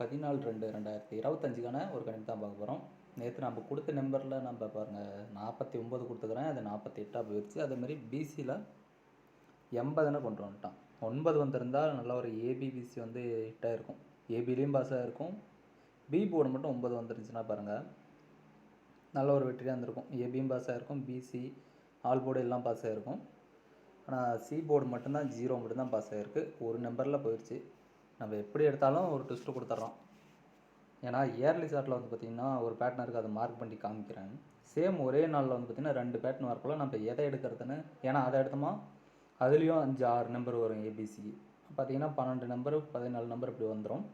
பதினாலு ரெண்டு ரெண்டாயிரத்தி இருபத்தஞ்சுக்கான ஒரு கணிப்பு தான் பார்க்க போகிறோம் நேற்று நம்ம கொடுத்த நம்பரில் நம்ம பாருங்கள் நாற்பத்தி ஒம்பது கொடுத்துக்கிறேன் அது நாற்பத்தி எட்டாக போயிடுச்சு. அதேமாரி பிசியில் எண்பதுன்னு கொண்டு வந்துட்டான். ஒன்பது வந்திருந்தால் நல்ல ஒரு ஏபிபிசி வந்து ஹிட்டாக இருக்கும். ஏபிலையும் பாஸ் ஆகிருக்கும் பி போர்டு மட்டும் ஒம்பது வந்துருந்துச்சுன்னா பாருங்கள் நல்ல ஒரு வெற்றியாக இருந்திருக்கும். ஏபியும் பாஸ் ஆகிருக்கும் பிசி ஆல் போர்டு எல்லாம் பாஸ் ஆகிருக்கும் ஆனால் சி போர்டு மட்டும்தான் ஜீரோ மட்டும்தான் பாஸ் ஆகிருக்கு ஒரு நம்பரில் போயிடுச்சு. நம்ம எப்படி எடுத்தாலும் ஒரு ட்விஸ்ட்டு கொடுத்துட்றோம் ஏன்னா இயர்லி சார்ட்டில் வந்து பார்த்திங்கன்னா ஒரு பேட்டர்ன் இருக்குது அதை மார்க் பண்ணி காமிக்கிறேன். சேம் ஒரே நாளில் வந்து பார்த்திங்கன்னா ரெண்டு பேட்டர்ன் வரக்குள்ள நம்ம எதை எடுக்கிறதுன்னு ஏன்னா அதை எடுத்தோமா? அதுலேயும் அஞ்சு ஆறு நம்பர் வரும் ஏபிசி பார்த்தீங்கன்னா பன்னெண்டு நம்பர் பதினாலு நம்பர் இப்படி வந்துடும்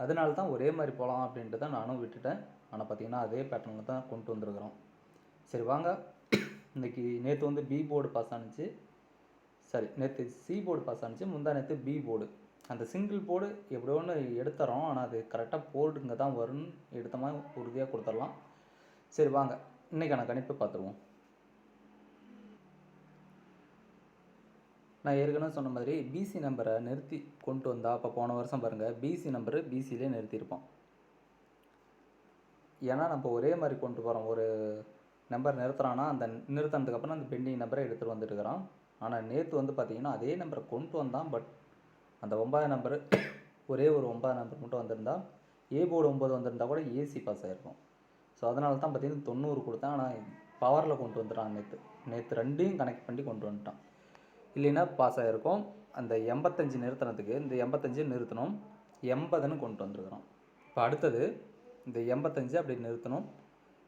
அதனால தான் ஒரே மாதிரி போகலாம் அப்படின்ட்டு தான் நானும் விட்டுட்டேன். ஆனால் பார்த்திங்கன்னா அதே பேட்டர்னில் தான் கொண்டு வந்துருக்குறோம். சரி வாங்க. இன்றைக்கி நேற்று வந்து பி போர்டு பாஸ் ஆனிச்சு. சரி நேற்று சி போர்டு பாஸ் ஆனிச்சு. முந்தா நேற்று பி போர்டு அந்த சிங்கிள் போர்டு எப்படியோ ஒன்று எடுத்துறோம். ஆனால் அது கரெக்டாக போர்டுங்க தான் வரும்னு எடுத்த மாதிரி உறுதியாக கொடுத்துடலாம். சரி வாங்க. இன்றைக்கான கணிப்பை பார்த்துருவோம். நான் ஏற்கனவே சொன்ன மாதிரி பிசி நம்பரை நிறுத்தி கொண்டு வந்தால் அப்போ போன வருஷம் பாருங்கள் பிசி நம்பரு பிசிலே நிறுத்தியிருப்போம். ஏன்னா நம்ம ஒரே மாதிரி கொண்டு போகிறோம் ஒரு நம்பர் நிறுத்துறான்னா அந்த நிறுத்தினதுக்கப்புறம் அந்த பெண்டிங் நம்பரை எடுத்துகிட்டு வந்துட்டுருக்கிறான் ஆனால் நேற்று வந்து பார்த்திங்கன்னா அதே நம்பரை கொண்டு வந்தான் பட் அந்த ஒன்பதாம் நம்பர் ஒரே ஒரு ஒன்பதாம் நம்பர் மட்டும் வந்திருந்தால் ஏ போர்டு ஒம்பது வந்திருந்தால் கூட ஏசி பாஸ் ஆகிருக்கும் ஸோ அதனால தான் பார்த்தீங்கன்னா தொண்ணூறு கொடுத்தா ஆனால் பவரில் கொண்டு வந்துட்டான் நேற்று நேற்று ரெண்டையும் கனெக்ட் பண்ணி கொண்டு வந்துட்டான். இல்லைன்னா பாஸ் ஆகிருக்கும் அந்த எண்பத்தஞ்சு நிறுத்தினதுக்கு இந்த எண்பத்தஞ்சு நிறுத்தணும். எண்பதுன்னு கொண்டு வந்துருக்குறோம். இப்போ அடுத்தது இந்த எண்பத்தஞ்சு அப்படி நிறுத்தணும்.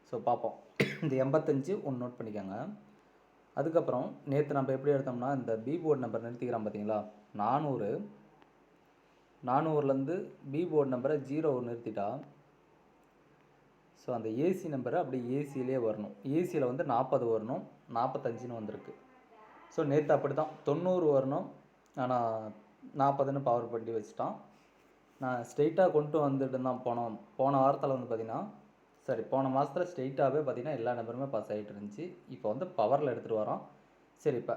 ஸோ பார்ப்போம். இந்த எண்பத்தஞ்சு ஒன்று நோட் பண்ணிக்கோங்க. அதுக்கப்புறம் நேற்று நம்ம எப்படி எடுத்தோம்னா இந்த பி போர்டு நம்பர் நிறுத்திக்கிறோம் பார்த்தீங்களா? நானூறு. நானூறுலேருந்து பி போர்டு நம்பரை ஜீரோ நிறுத்திட்டா. ஸோ அந்த ஏசி நம்பரை அப்படியே ஏசியிலே வரணும். ஏசியில் வந்து நாற்பது வரணும். நாற்பத்தஞ்சுன்னு வந்திருக்கு. ஸோ நேற்று அப்படி தான் தொண்ணூறு வரணும். ஆனால் நாற்பதுன்னு பவர் பண்ணி வச்சுட்டான். நான் ஸ்ட்ரெயிட்டாக கொண்டு வந்துட்டு தான் போனோம். போன வாரத்தில் வந்து பார்த்திங்கன்னா சரி போன மாதத்தில் ஸ்ட்ரெயிட்டாகவே பார்த்திங்கன்னா எல்லா நம்பருமே பாஸ் ஆகிட்டு இருந்துச்சு. இப்போ வந்து பவரில் எடுத்துகிட்டு வரோம் சரி இப்போ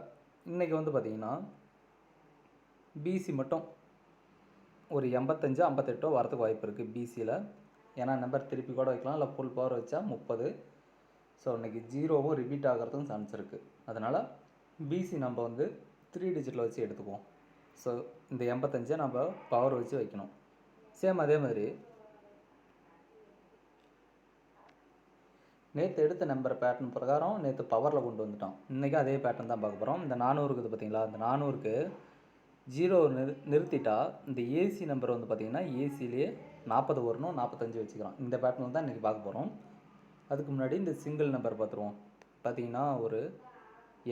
இன்றைக்கி வந்து பார்த்திங்கன்னா பிசி மட்டும் ஒரு எண்பத்தஞ்சு ஐம்பத்தெட்டோ வரத்துக்கு வாய்ப்பு இருக்குது பிசியில் ஏன்னா நம்பர் திருப்பி கூட வைக்கலாம். இல்லை ஃபுல் பவர் வச்சா முப்பது. ஸோ இன்றைக்கி ஜீரோவும் ரிப்பீட் ஆகிறதுக்கும் சான்ஸ் இருக்குது அதனால் பிசி நம்ம வந்து த்ரீ டிஜிட்டில் வச்சு எடுத்துக்குவோம். ஸோ இந்த எண்பத்தஞ்சை நம்ம பவர் வச்சு வைக்கணும். சேம் அதே மாதிரி நேற்று எடுத்த நம்பர் பேட்டர்ன் பிரகாரம் நேற்று பவரில் கொண்டு வந்துட்டோம் இன்றைக்கி அதே பேட்டர்ன் தான் பார்க்க போகிறோம் இந்த நானூறு இருக்குது பார்த்தீங்களா? இந்த நானூறுக்கு ஜீரோ நிறு நிறுத்திட்டா இந்த ஏசி நம்பர் வந்து பார்த்திங்கன்னா ஏசிலேயே நாற்பது வரணும் நாற்பத்தஞ்சு வச்சுக்கிறோம். இந்த பேட்டர்ன் தான் இன்றைக்கி பார்க்க போகிறோம் அதுக்கு முன்னாடி இந்த சிங்கிள் நம்பர் பார்த்துருவோம் பார்த்தீங்கன்னா ஒரு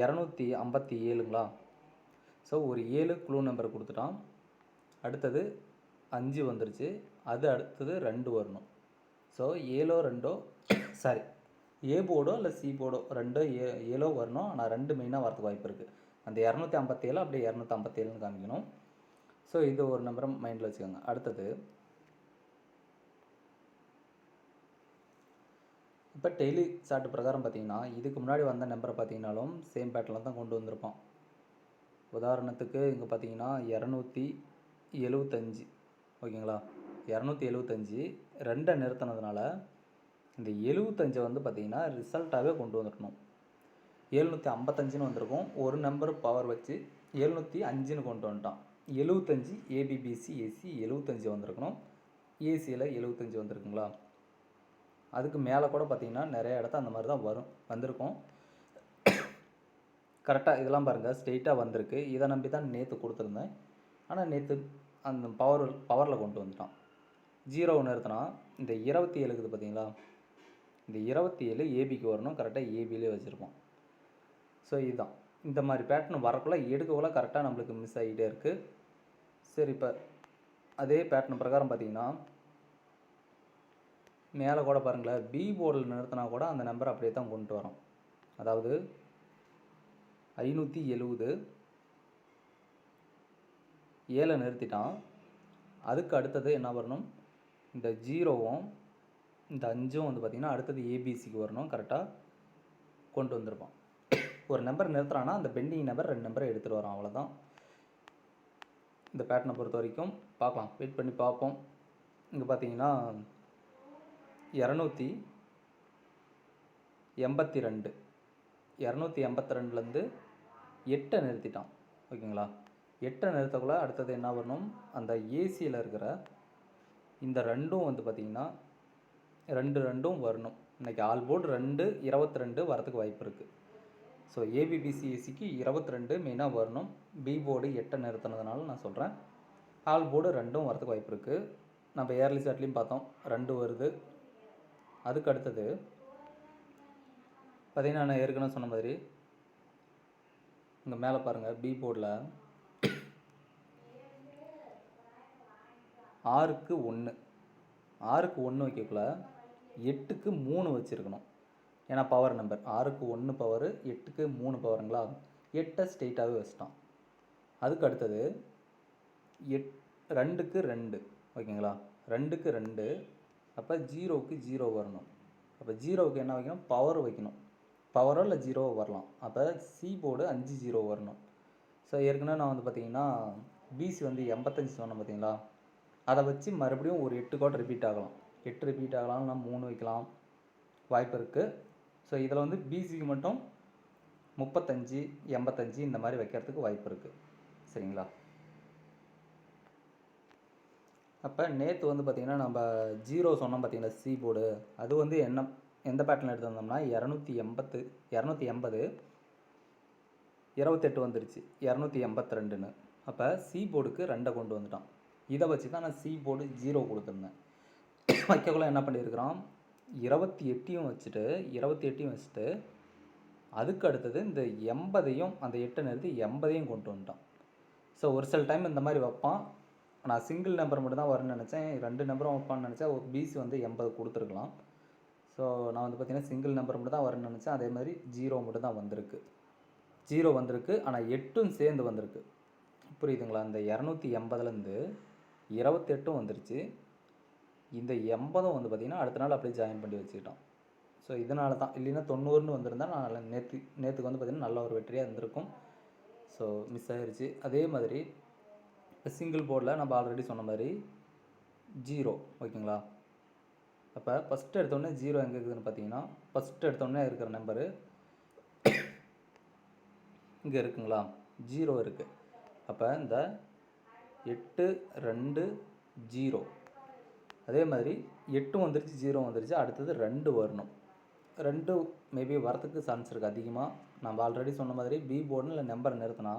இரநூத்தி ஐம்பத்தி ஏழுங்களா? ஸோ ஒரு ஏழு குழு நம்பர் கொடுத்துட்டான். அடுத்தது அஞ்சு வந்துருச்சு. அது அடுத்தது ரெண்டு வரணும். ஸோ ஏழோ ரெண்டோ சாரி ஏ போர்டோ இல்லை சி போர்டோ ரெண்டோ ஏ ஏழோ வரணும். ஆனால் ரெண்டு மெயினாக வரதுக்கு வாய்ப்பு இருக்குது அந்த இரநூத்தி ஐம்பத்தேழு அப்படியே இரநூத்தி ஐம்பத்தேழுன்னு காமிக்கணும். ஸோ இது ஒரு நம்பரை மைண்டில் வச்சுக்கோங்க. அடுத்தது இப்போ டெய்லி சார்ட் பிரகாரம் பார்த்தீங்கன்னா இதுக்கு முன்னாடி வந்த நம்பரை பார்த்தீங்கனாலும் சேம் பேட்டர்னில் தான் கொண்டு வந்திருப்போம் உதாரணத்துக்கு இங்கே பார்த்தீங்கன்னா இரநூத்தி எழுவத்தஞ்சு. ஓகேங்களா? இரநூத்தி எழுவத்தஞ்சு ரெண்டை நிறுத்தினதுனால இந்த எழுவத்தஞ்சை வந்து பார்த்திங்கன்னா ரிசல்ட்டாகவே கொண்டு வந்துடணும். எழுநூற்றி ஐம்பத்தஞ்சுன்னு வந்திருக்கும். ஒரு நம்பர் பவர் வச்சு எழுநூற்றி அஞ்சுன்னு கொண்டு வந்துட்டான். எழுபத்தஞ்சி ஏபிபிசி ஏசி எழுபத்தஞ்சி வந்திருக்கணும். ஏசியில் எழுபத்தஞ்சி வந்திருக்குங்களா? அதுக்கு மேலே கூட பார்த்திங்கன்னா நிறைய இடத்த அந்த மாதிரி தான் வரும் வந்திருக்கும். கரெக்டாக இதெல்லாம் பாருங்கள் ஸ்ட்ரெயிட்டாக வந்திருக்கு. இதை நம்பி தான் நேற்று கொடுத்துருந்தேன். ஆனால் நேற்று அந்த பவர் பவரில் கொண்டு வந்துட்டான். ஜீரோ ஒன்று நிறுத்தினா இந்த இருபத்தி ஏழு இருக்குது பார்த்தீங்களா இந்த இருபத்தி ஏழு ஏபிக்கு வரணும். கரெக்டாக ஏபிலே வச்சுருப்போம். ஸோ இதுதான். இந்த மாதிரி பேட்டர்ன் வரக்குள்ளே எடுக்கக்குள்ள கரெக்டாக நம்மளுக்கு மிஸ் ஆகிட்டே இருக்குது சரி இப்போ அதே பேட்டர்ன் பிரகாரம் பார்த்தீங்கன்னா மேலே கூட பாருங்களேன் பி போர்டில் நிறுத்தினா கூட அந்த நம்பர் அப்படியே தான் கொண்டு வரோம். அதாவது ஐநூற்றி எழுவது ஏழை நிறுத்திட்டான். அதுக்கு அடுத்தது என்ன வரணும்? இந்த ஜீரோவும் இந்த அஞ்சும் வந்து பார்த்திங்கன்னா அடுத்தது ஏபிசிக்கு வரணும். கரெக்டாக கொண்டு வந்திருப்பான். ஒரு நம்பர் நிறுத்துறான்னா அந்த பெண்டிங் நம்பர் ரெண்டு நம்பரை எடுத்துகிட்டு வரோம். அவ்வளோதான் இந்த பேட்டர்னை பொறுத்த வரைக்கும் பார்க்கலாம். வெயிட் பண்ணி பார்ப்போம். இங்கே பார்த்தீங்கன்னா இரநூத்தி எண்பத்தி ரெண்டு இரநூத்தி எண்பத்தி ரெண்டுலேருந்து எட்டை நிறுத்திட்டான். ஓகேங்களா? எட்டை நிறுத்தக்குள்ள அடுத்தது என்ன வரணும்? அந்த ஏசியில் இருக்கிற இந்த ரெண்டும் வந்து பார்த்திங்கன்னா ரெண்டு ரெண்டும் வரணும். இன்றைக்கி ஆல் போர்டு ரெண்டு இருபத்தி ரெண்டு வரத்துக்கு வாய்ப்பு இருக்குது ஸோ ஏபிபிசிஎஸ்சிக்கு இருபத்தி ரெண்டு மெயினாக வரணும். பி போர்டு எட்டை நிறுத்தினதுனால நான் சொல்கிறேன் ஆல் போர்டு ரெண்டும் வரதுக்கு வாய்ப்பு இருக்குது நம்ம ஏர்லி சாட்லேயும் பார்த்தோம். ரெண்டு வருது. அதுக்கு அடுத்தது பார்த்தீங்கன்னா நான் ஏற்கனவே சொன்ன மாதிரி இங்கே மேலே பாருங்கள் பி போர்டில் ஆறுக்கு ஒன்று ஆறுக்கு ஒன்று வைக்கக்குள்ள எட்டுக்கு மூணு வச்சுருக்கணும். ஏன்னா பவர் நம்பர் ஆறுக்கு ஒன்று பவர் எட்டுக்கு மூணு பவருங்களா எட்டை ஸ்ட்ரெயிட்டாகவே வச்சிட்டான் அதுக்கு அடுத்தது எட் ரெண்டுக்கு ரெண்டு ஓகேங்களா? ரெண்டுக்கு ரெண்டு அப்போ ஜீரோவுக்கு ஜீரோ வரணும். அப்போ ஜீரோவுக்கு என்ன வைக்கணும்? பவர் வைக்கணும். பவரோ இல்லை ஜீரோவோ வரலாம். அப்போ சி போர்டு அஞ்சு ஜீரோ வரணும். ஸோ ஏற்கனவே நான் வந்து பார்த்தீங்கன்னா பிசி வந்து எண்பத்தஞ்சு சொன்னேன் பார்த்தீங்களா அதை வச்சு மறுபடியும் ஒரு எட்டு கோட் ரிப்பீட் ஆகலாம். எட்டு ரிப்பீட் ஆகலாம் நான் மூணு வைக்கலாம். வாய்ப்பு இருக்குது ஸோ இதில் வந்து பிசிக்கு மட்டும் முப்பத்தஞ்சு எண்பத்தஞ்சு இந்த மாதிரி வைக்கிறதுக்கு வாய்ப்பு இருக்குது சரிங்களா? அப்போ நேற்று வந்து பார்த்திங்கன்னா நம்ம ஜீரோ சொன்னோம் பார்த்தீங்களா சி போர்டு அது வந்து என்ன எந்த பேட்டர்ன் எடுத்திருந்தோம்னா இரநூத்தி எண்பத்து இரநூத்தி எண்பது இருபத்தெட்டு வந்துருச்சு இரநூத்தி எண்பத்தி ரெண்டுன்னு அப்போ சி போர்டுக்கு ரெண்டை கொண்டு வந்துட்டான். இதை வச்சு தான் நான் சி போர்டு ஜீரோ கொடுத்துருந்தேன். வைக்கக்குள்ள என்ன பண்ணியிருக்கிறான் இருபத்தி எட்டையும் வச்சுட்டு இருபத்தி எட்டையும் வச்சுட்டு அதுக்கு அடுத்தது இந்த எண்பதையும் அந்த எட்டை நிறுத்தி எண்பதையும் கொண்டு வந்துட்டான் ஸோ ஒரு சில டைம் இந்த மாதிரி வைப்பான். நான் சிங்கிள் நம்பர் மட்டும் தான் வரும்னு நினச்சேன். ரெண்டு நம்பரும் வைப்பான்னு நினச்சேன். ஒரு பிசி வந்து எண்பது கொடுத்துருக்கலாம். ஸோ நான் வந்து பார்த்திங்கன்னா சிங்கிள் நம்பர் மட்டும் தான் வரும்னு நினச்சேன். அதே மாதிரி ஜீரோ மட்டும் தான் வந்திருக்கு. ஜீரோ வந்திருக்கு. ஆனால் எட்டும் சேர்ந்து வந்திருக்கு. புரியுதுங்களா? இந்த இரநூத்தி எண்பதுலேருந்து இருபத்தெட்டும் வந்துருச்சு. இந்த எண்பதும் வந்து பார்த்திங்கன்னா அடுத்த நாள் அப்படியே ஜாயின் பண்ணி வச்சுக்கிட்டோம். ஸோ இதனால தான் இல்லைன்னா தொண்ணூறுன்னு வந்திருந்தால் நான் நேற்று நேற்றுக்கு வந்து பார்த்திங்கன்னா நல்ல ஒரு வெற்றியாக இருந்திருக்கும். ஸோ மிஸ் ஆகிருச்சு அதே மாதிரி சிங்கிள் போர்டில் நம்ம ஆல்ரெடி சொன்ன மாதிரி ஜீரோ ஓகேங்களா அப்போ ஃபஸ்ட்டு எடுத்தோடனே ஜீரோ எங்கே இருக்குதுன்னு பார்த்தீங்கன்னா ஃபஸ்ட்டு எடுத்தோடனே இருக்கிற நம்பரு இங்கே இருக்குங்களா? ஜீரோ இருக்குது அப்போ இந்த எட்டு ரெண்டு ஜீரோ அதே மாதிரி எட்டும் வந்துருச்சு ஜீரோ வந்துருச்சு அடுத்தது ரெண்டு வரணும். ரெண்டு மேபி வரத்துக்கு சான்ஸ் இருக்குது அதிகமாக நம்ம ஆல்ரெடி சொன்ன மாதிரி பி போர்டுன்னு இல்லை நம்பர் நிறுத்தினா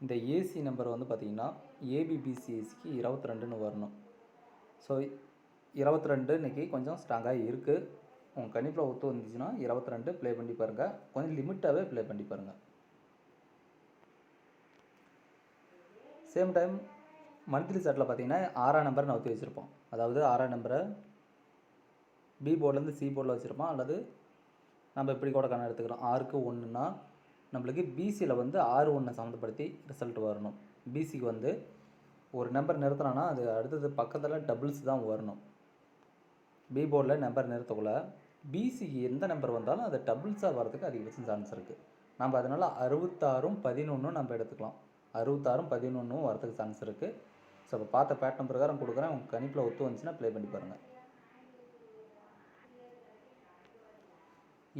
இந்த ஏசி நம்பர் வந்து பார்த்திங்கன்னா ஏபிபிசிஎஸ்சிக்கு இருபத்தி ரெண்டுன்னு வரணும். ஸோ இருபத்தி ரெண்டு இன்றைக்கி கொஞ்சம் ஸ்ட்ராங்காக இருக்குது உங்கள் கணிப்பில் ஒத்து வந்துச்சுன்னா இருபத்தி ரெண்டு ப்ளே பண்ணி பாருங்கள் கொஞ்சம் லிமிட்டாகவே ப்ளே பண்ணி பாருங்கள் சேம் டைம் மந்த்லி செட்டில் பார்த்தீங்கன்னா ஆறாம் நம்பர் நான் ஒத்தி வச்சுருப்போம். அதாவது ஆறாம் நம்பரை பி போர்ட்லேருந்து சி போர்டில் வச்சுருப்போம்? அல்லது நம்ம இப்படி கூட கணக்கு எடுத்துக்கிறோம்? ஆறுக்கு ஒன்றுனா நம்மளுக்கு பிசியில் வந்து ஆறு ஒன்றை சம்மந்தப்படுத்தி ரிசல்ட் வரணும். பிசிக்கு வந்து ஒரு நம்பர் நிறுத்தினோன்னா அது அடுத்தது பக்கத்தில் டபுள்ஸ் தான் வரணும். பி போர்டில் நம்பர் நிறுத்தக்குள்ள பிசிக்கு எந்த நம்பர் வந்தாலும் அது டபுள்ஸாக வரதுக்கு அதிகபட்சம் சான்ஸ் இருக்குது நம்ம அதனால் அறுபத்தாறும் பதினொன்றும் நம்ம எடுத்துக்கலாம். அறுபத்தாறும் பதினொன்றும் வரதுக்கு சான்ஸ் இருக்குது ஸோ இப்போ பார்த்த பேட்டர்ன் பிரகாரம் கொடுக்குறேன். உங்கள் கணிப்பில் ஒத்து வந்துச்சுன்னா ப்ளே பண்ணி பாருங்கள்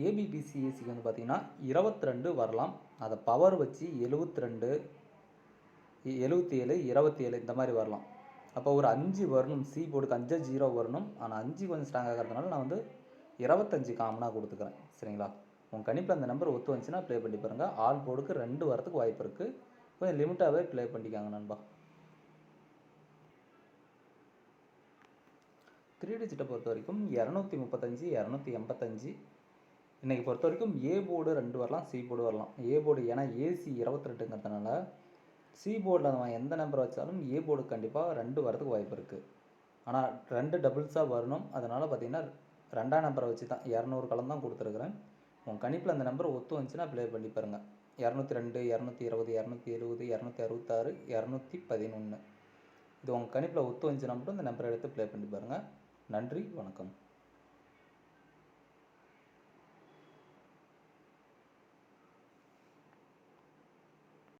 ஏபிபிசிஎஸ்சிக்கு வந்து பார்த்தீங்கன்னா இருபத்தி ரெண்டு வரலாம். அதை பவர் வச்சு எழுபத்தி ரெண்டு எழுபத்தி ஏழு இருபத்தி ஏழு இந்த மாதிரி வரலாம். அப்போ ஒரு அஞ்சு வரணும். சி போர்டுக்கு அஞ்சு ஜீரோ வரணும். ஆனால் அஞ்சு கொஞ்சம் ஸ்ட்ராங் ஆகிறதுனால நான் வந்து இருபத்தஞ்சு காமனாக கொடுத்துக்கிறேன். சரிங்களா? உங்கள் கணிப்பில் அந்த நம்பர் ஒத்து வந்துச்சுன்னா ப்ளே பண்ணி பாருங்கள் ஆல் போர்டுக்கு ரெண்டு வரத்துக்கு வாய்ப்பு இருக்குது கொஞ்சம் லிமிட்டாகவே ப்ளே பண்ணிக்காங்க நண்பா. த்ரீ டிஜிட்டை பொறுத்த வரைக்கும் இரநூத்தி முப்பத்தஞ்சு இரநூத்தி எண்பத்தஞ்சு. இன்றைக்கி பொறுத்த வரைக்கும் ஏ போர்டு ரெண்டு வரலாம் சி போர்டு வரலாம். ஏ போர்டு ஏன்னா ஏசி இருபத்தி ரெண்டுங்கிறதுனால சி போர்டில் அவன் எந்த நம்பர் வச்சாலும் ஏ போர்டு கண்டிப்பாக ரெண்டு வரதுக்கு வாய்ப்பு இருக்குது ஆனால் ரெண்டு டபுள்ஸாக வரணும். அதனால் பார்த்தீங்கன்னா ரெண்டாம் நம்பரை வச்சு தான் இரநூறு கலம் தான் கொடுத்துருக்குறேன். உங்கள் கணிப்பில் அந்த நம்பர் ஒத்து வந்துச்சுன்னா ப்ளே பண்ணி பாருங்கள் இரநூத்தி ரெண்டு இரநூத்தி இருபது இரநூத்தி எழுபது இரநூத்தி அறுபத்தாறு இரநூத்தி பதினொன்று இது உங்கள் கணிப்பில் ஒத்து வந்துச்சுன்னா மட்டும் இந்த நம்பரை எடுத்து ப்ளே பண்ணி பாருங்கள் நன்றி வணக்கம்.